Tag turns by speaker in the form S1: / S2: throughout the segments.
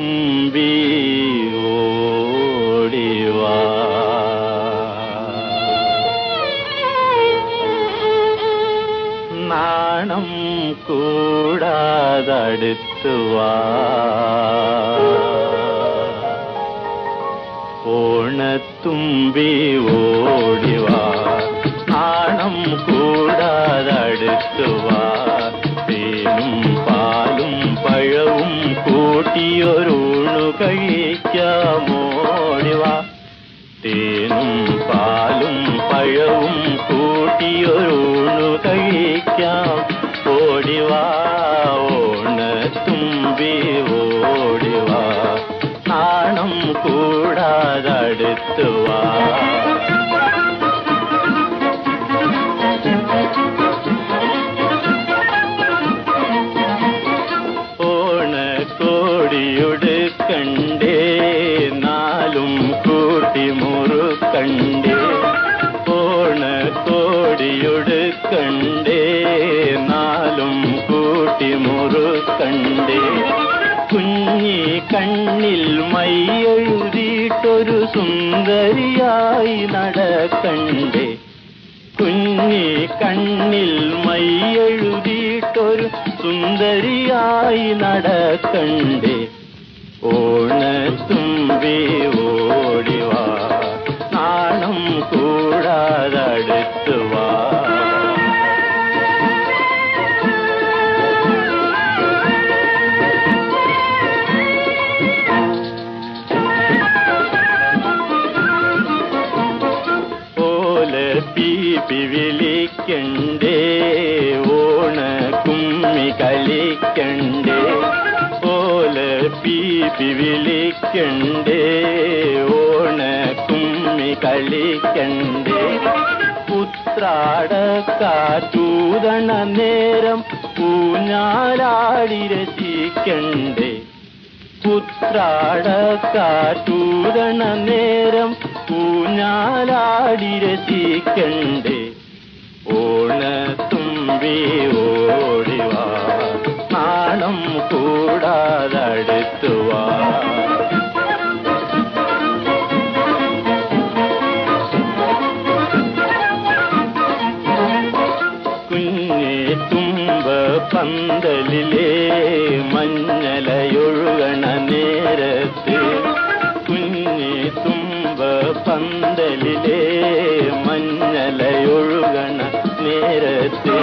S1: തുമ്പി നാണം കൂടാതടുത്തുവാ. ഓണത്തുമ്പി ഓടിവാ കഴിക്കാമോടിവാ തേനും പാലും പഴവും കൂട്ടിയൊരൂണു കഴിക്കാം ഓടിവാ ഓണത്തുമ്പി ഓടിവാ. നാണം കൂടാതടുത്തുവാ ഓണക്കോടിയുടെ കണ്ടേ നാലും കൂട്ടി മുറുക്കണ്ടേ കുഞ്ഞി കണ്ണിൽ മൈയെഴുതിയിട്ടൊരു സുന്ദരിയായി നടക്കണ്ടേ. കുഞ്ഞി കണ്ണിൽ മൈയെഴുതിയിട്ടൊരു സുന്ദരിയായി നടക്കണ്ടേ. ഓണത്തുമ്പി പീപ്പി വിളിക്കണ്ടേ ഓണ കുമ്മി കളിക്കണ്ടേ ഓല പീപ്പി വിളിക്കണ്ടേ ഓണ കുമ്മി കളിക്കണ്ടേ പുത്രാട കാറ്റൂതണ നേരം ഊഞ്ഞാലാടി രസിക്കണ്ടേ പുത്രാട കാറ്റൂതണ നേരം ഊഞ്ഞാലാടി രസിക്കണ്ടേ ഓണത്തുമ്പി ഓടിവാ നാണം കൂടാതടുത്തുവാ കുഞ്ഞെ തുമ്പ പന്തലിലെ മഞ്ഞലയൊഴുകണ നേരത്ത് പന്തലിലെ മഞ്ഞലയൊഴുകണ നേരത്തെ.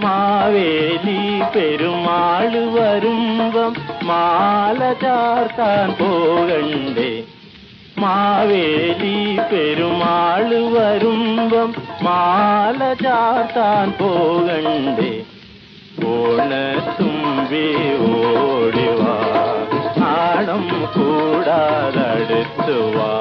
S1: മാവേലി പെരുമാൾ വരുമ്പം മാല ചാർത്താൻ പോകണ്ടേ. മാവേലി പെരുമാൾ വരുമ്പം മാല ചാർത്താൻ പോകണ്ടേ. ഓണത്തുമ്പി ഓടിവാ ആണം കൂടാതടുത്തുവാ